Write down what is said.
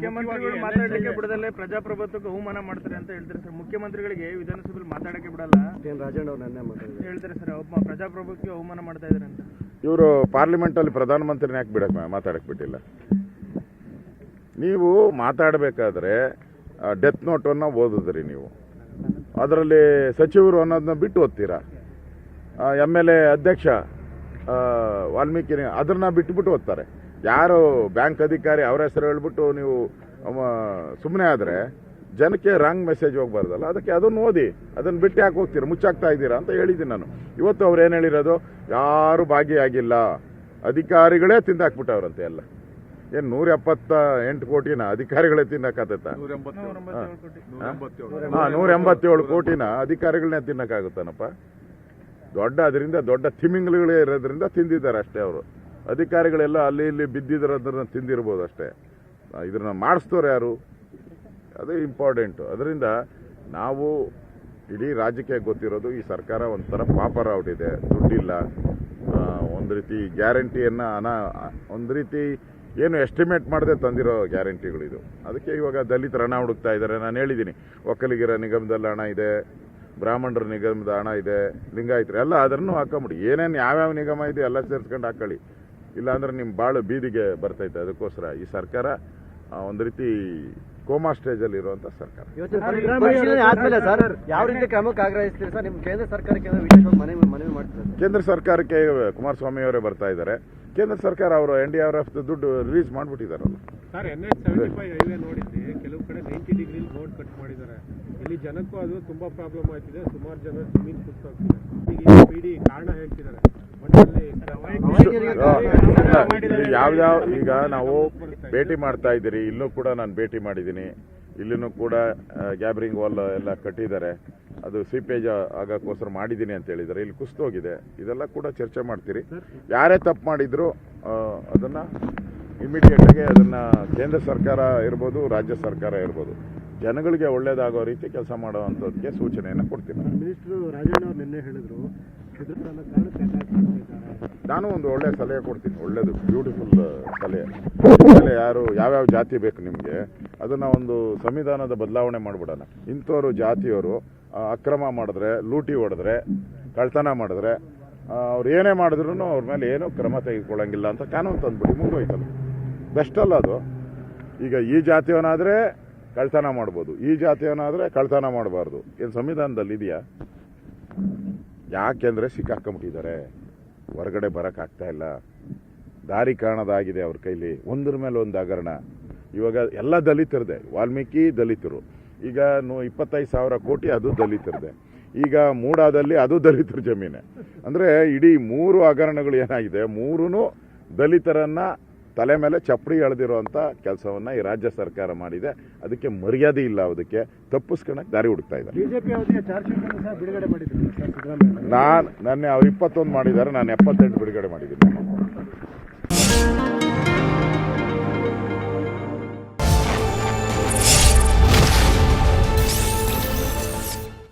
ಮುಖ್ಯಮಂತ್ರಿಗಳು ಮಾತಾಡಲಿಕ್ಕೆ ಬಿಡದಲ್ಲೇ ಪ್ರಜಾಪ್ರಭುತ್ವಕ್ಕೆ ಅವಮಾನ ಮಾಡ್ತಾರೆ ಅಂತ ಹೇಳ್ತಾರೆ ಸರ್. ಮುಖ್ಯಮಂತ್ರಿಗಳಿಗೆ ವಿಧಾನಸಭೆಯಲ್ಲಿ ಮಾತಾಡಕ್ಕೆ ಬಿಡಲ್ಲ. ರಾಜಣ್ಣ ಅವ್ರು ನೆನ್ನೆ ಮಾತಾಡಿದ್ರು. ಹೇಳ್ತಾರೆ ಸರ್ ಒಬ್ಬ ಪ್ರಜಾಪ್ರಭುತ್ವಕ್ಕೆ ಅವಮಾನ ಮಾಡ್ತಾ ಇದ್ದಾರೆ ಅಂತ. ಇವರು ಪಾರ್ಲಿಮೆಂಟಲ್ಲಿ ಪ್ರಧಾನಮಂತ್ರಿನ ಯಾಕೆ ಬಿಡಕ್ ಮಾತಾಡಕ್ ಬಿಟ್ಟಿಲ್ಲ. ನೀವು ಮಾತಾಡಬೇಕಾದ್ರೆ ಡೆತ್ ನೋಟ್ ಅನ್ನ ಓದಿದ್ರಿ ನೀವು. ಅದರಲ್ಲಿ ಸಚಿವರು ಅನ್ನೋದನ್ನ ಬಿಟ್ಟು ಓದ್ತೀರಾ? ಎಂ ಎಲ್ ಎ ಅಧ್ಯಕ್ಷ ಆ, ವಾಲ್ಮೀಕಿ ಅದನ್ನ ಬಿಟ್ಟುಬಿಟ್ಟು ಓದ್ತಾರೆ. ಯಾರು ಬ್ಯಾಂಕ್ ಅಧಿಕಾರಿ ಅವರ ಹೆಸರು ಹೇಳ್ಬಿಟ್ಟು ನೀವು ಸುಮ್ಮನೆ ಆದರೆ ಜನಕ್ಕೆ ರಾಂಗ್ ಮೆಸೇಜ್ ಹೋಗ್ಬಾರ್ದಲ್ಲ. ಅದಕ್ಕೆ ಅದನ್ನು ಓದಿ ಅದನ್ನು ಬಿಟ್ಟು ಯಾಕೆ ಹೋಗ್ತೀರಾ? ಮುಚ್ಚಾಕ್ತಾ ಇದ್ದೀರಾ ಅಂತ ಹೇಳಿದ್ದೀನಿ ನಾನು. ಇವತ್ತು ಅವ್ರು ಏನು ಹೇಳಿರೋದು? ಯಾರು ಭಾಗಿಯಾಗಿಲ್ಲ. ಅಧಿಕಾರಿಗಳೇ ತಿಂದಾಕ್ಬಿಟ್ಟವ್ರಂತೆ ಎಲ್ಲ. ಏನು ನೂರ ಎಪ್ಪತ್ತ ಎಂಟು ಕೋಟಿನ ಅಧಿಕಾರಿಗಳೇ ತಿನ್ನಕ್ಕಾಗತ್ತ? ಹಾ ನೂರ ಎಂಬತ್ತೇಳು ಕೋಟಿನ ಅಧಿಕಾರಿಗಳನ್ನೇ ತಿನ್ನಕ್ಕಾಗುತ್ತಾನಪ್ಪ? ದೊಡ್ಡ ಅದರಿಂದ ದೊಡ್ಡ ತಿಮಿಂಗ್ಲುಗಳೇ ಇರೋದ್ರಿಂದ ತಿಂದಿದ್ದಾರೆ ಅಷ್ಟೇ ಅವರು. ಅಧಿಕಾರಿಗಳೆಲ್ಲ ಅಲ್ಲಿ ಇಲ್ಲಿ ಬಿದ್ದಿರೋದನ್ನ ತಿಂದಿರ್ಬೋದು ಅಷ್ಟೇ. ಇದನ್ನ ಮಾಡಿಸ್ತವ್ರು ಯಾರು? ಅದು ಇಂಪಾರ್ಟೆಂಟು ಅದರಿಂದ ನಾವು ಇಡೀ ರಾಜ್ಯಕ್ಕೆ ಗೊತ್ತಿರೋದು ಈ ಸರ್ಕಾರ ಒಂಥರ ಪಾಪರ ಇದೆ ದುಡ್ಡಿಲ್ಲ. ಒಂದು ರೀತಿ ಗ್ಯಾರಂಟಿಯನ್ನು ಅನ, ಒಂದು ರೀತಿ ಏನು ಎಸ್ಟಿಮೇಟ್ ಮಾಡದೆ ತಂದಿರೋ ಗ್ಯಾರಂಟಿಗಳಿದು ಅದಕ್ಕೆ ಇವಾಗ ದಲಿತರ ಹಣ ಹುಡುಕ್ತಾ ಇದ್ದಾರೆ ನಾನು ಹೇಳಿದ್ದೀನಿ ಒಕ್ಕಲಿಗರ ನಿಗಮದಲ್ಲಿ ಹಣ ಇದೆ, ಬ್ರಾಹ್ಮಣರ ನಿಗಮದ ಹಣ ಇದೆ, ಲಿಂಗಾಯತರು ಎಲ್ಲ ಅದನ್ನು ಹಾಕೊಂಬಿಡಿ. ಏನೇನು ಯಾವ್ಯಾವ ನಿಗಮ ಇದೆ ಎಲ್ಲ ಸೇರಿಸ್ಕೊಂಡು ಹಾಕೊಳ್ಳಿ. ಇಲ್ಲಾಂದ್ರೆ ನಿಮ್ಮ ಬಾಳು ಬೀದಿಗೆ ಬರ್ತೈತೆ ಅದಕ್ಕೋಸ್ಕರ ಈ ಸರ್ಕಾರ ಒಂದು ರೀತಿ ಕೋಮಾ ಸ್ಟೇಜಲ್ಲಿ ಇರುವಂತ ಸರ್ಕಾರ. ಯಾವ ರೀತಿ ಕ್ರಮಕ್ಕೆ ಆಗ್ರಹಿಸ್ತೀರಿ ಸರ್? ನಿಮ್ಮ ಕೇಂದ್ರ ಸರ್ಕಾರಕ್ಕೆ ಮನವಿ ಮನವಿ ಮಾಡ್ತೀರಾ ಕೇಂದ್ರ ಸರ್ಕಾರಕ್ಕೆ ಕುಮಾರಸ್ವಾಮಿ ಅವರೇ ಬರ್ತಾ ಇದ್ದಾರೆ. ಕೇಂದ್ರ ಸರ್ಕಾರ ಅವರು ಎನ್ ಡಿ ಆರ್ ಎಫ್ ದುಡ್ಡು release ಮಾಡಿಬಿಟ್ಟಿದ್ದಾರಲ್ಲ sir N H seventy five highway ಕೆಲವು ಕಡೆ ನೈಂಟಿ ಡಿಗ್ರಿ ರೋಡ್ ಕಟ್ ಮಾಡಿದ್ದಾರೆ. ಇಲ್ಲಿ ಜನಕ್ಕೂ ಅದು ತುಂಬಾ ಪ್ರಾಬ್ಲಮ್ ಆಯ್ತಿದೆ. ಸುಮಾರು ಜನ ಜಮೀನು ಸುತ್ತೋಗ್ತಿದೆ ಈಗ ಪಿ ಡಿ ಕಾರಣ ಹೇಳ್ತಿದ್ದಾರೆ. ಯಾವ್ಯಾವ ಈಗ ನಾವು ಭೇಟಿ ಮಾಡ್ತಾ ಇದ್ದೀರಿ. ಇಲ್ಲೂ ಕೂಡ ನಾನು ಭೇಟಿ ಮಾಡಿದ್ದೀನಿ. ಇಲ್ಲಿನೂ ಕೂಡ ಗ್ಯಾಬರಿಂಗ್ ವಾಲ್ ಎಲ್ಲ ಕಟ್ಟಿದ್ದಾರೆ. ಅದು ಸೀಪೇಜ್ ಆಗಕ್ಕೋಸ್ಕರ ಮಾಡಿದ್ದೀನಿ ಅಂತ ಹೇಳಿದ್ದಾರೆ. ಇಲ್ಲಿ ಕುಸ್ತೋಗಿದೆ ಇದೆಲ್ಲ ಕೂಡ ಚರ್ಚೆ ಮಾಡ್ತೀರಿ. ಯಾರೇ ತಪ್ಪು ಮಾಡಿದ್ರು ಅದನ್ನು ಆಗಿ ಅದನ್ನ ಕೇಂದ್ರ ಸರ್ಕಾರ ಇರ್ಬೋದು, ರಾಜ್ಯ ಸರ್ಕಾರ ಇರ್ಬೋದು. ಜನಗಳಿಗೆ ಒಳ್ಳೇದಾಗೋ ರೀತಿ ಕೆಲಸ ಮಾಡುವಂಥದ್ದಕ್ಕೆ ಸೂಚನೆಯನ್ನು ಕೊಡ್ತೀನಿ. ಮಿನಿಸ್ಟರ್ ರಾಜಣ್ಣ ಅವ್ರು ನಿನ್ನೆ ಹೇಳಿದ್ರು ನಾನು ಒಂದು ಒಳ್ಳೆ ಸಲಹೆ ಕೊಡ್ತೀನಿ ಒಳ್ಳೇದು ಬ್ಯೂಟಿಫುಲ್ ಸಲಹೆ. ಆಮೇಲೆ ಯಾರು ಯಾವ್ಯಾವ ಜಾತಿ ಬೇಕು ನಿಮಗೆ ಅದನ್ನ ಒಂದು ಸಂವಿಧಾನದ ಬದಲಾವಣೆ ಮಾಡಿಬಿಡೋಣ. ಇಂಥವರು ಜಾತಿಯವರು ಅಕ್ರಮ ಮಾಡಿದ್ರೆ ಲೂಟಿ ಹೊಡೆದ್ರೆ ಕಳ್ತನ ಮಾಡಿದ್ರೆ ಅವ್ರು ಏನೇ ಮಾಡಿದ್ರು ಅವ್ರ ಮೇಲೆ ಏನೂ ಕ್ರಮ ತೆಗೆದುಕೊಳ್ಳಂಗಿಲ್ಲ ಅಂತ ಕಾನೂನು ತಂದ್ಬಿಡಿ ಮುಗಿದೋಯ್ತಲ್ಲ ಬೆಸ್ಟ್ ಅಲ್ಲ ಅದು. ಈಗ ಈ ಜಾತಿಯವನಾದ್ರೆ ಕಳ್ತನ ಮಾಡ್ಬೋದು. ಈ ಜಾತಿಯವನಾದ್ರೆ ಕಳ್ತನ ಮಾಡಬಾರ್ದು. ಏನು ಸಂವಿಧಾನದಲ್ಲಿ ಇದೆಯಾ? ಯಾಕೆಂದ್ರೆ ಸಿಕ್ಕಾಕೊಂಬಿಟ್ಟಿದ್ದಾರೆ ಹೊರಗಡೆ ಬರೋಕ್ಕಾಗ್ತಾ ಇಲ್ಲ. ದಾರಿ ಕಾಣದಾಗಿದೆ ಅವ್ರ ಕೈಲಿ. ಒಂದ್ರ ಮೇಲೆ ಒಂದು ಹಗರಣ. ಇವಾಗ ಎಲ್ಲ ದಲಿತರದೆ. ವಾಲ್ಮೀಕಿ ದಲಿತರು. ಈಗ ನೂ ಇಪ್ಪತ್ತೈದು ಸಾವಿರ ಕೋಟಿ ಅದು ದಲಿತರದೆ. ಈಗ ಮೂಡಾದಲ್ಲಿ ಅದು ದಲಿತರ ಜಮೀನೆ. ಅಂದ್ರೆ ಇಡೀ ಮೂರು ಹಗರಣಗಳು ಏನಾಗಿದೆ? ಮೂರೂ ದಲಿತರನ್ನ ತಲೆ ಮೇಲೆ ಚಪ್ಪಡಿ ಎಳೆದಿರುವಂಥ ಕೆಲಸವನ್ನು ಈ ರಾಜ್ಯ ಸರ್ಕಾರ ಮಾಡಿದೆ. ಅದಕ್ಕೆ ಮರ್ಯಾದೆ ಇಲ್ಲ ಅದಕ್ಕೆ. ತಪ್ಪಿಸ್ಕೊಳಕ್ಕೆ ದಾರಿ ಹುಡುಕ್ತಾ ಇದೆ ನಾನು ನನ್ನ ಅವ್ರು ಇಪ್ಪತ್ತೊಂದು ಮಾಡಿದ್ದಾರೆ. ನಾನು ಎಪ್ಪತ್ತೆಂಟು ಬಿಡುಗಡೆ ಮಾಡಿದ್ದೀನಿ.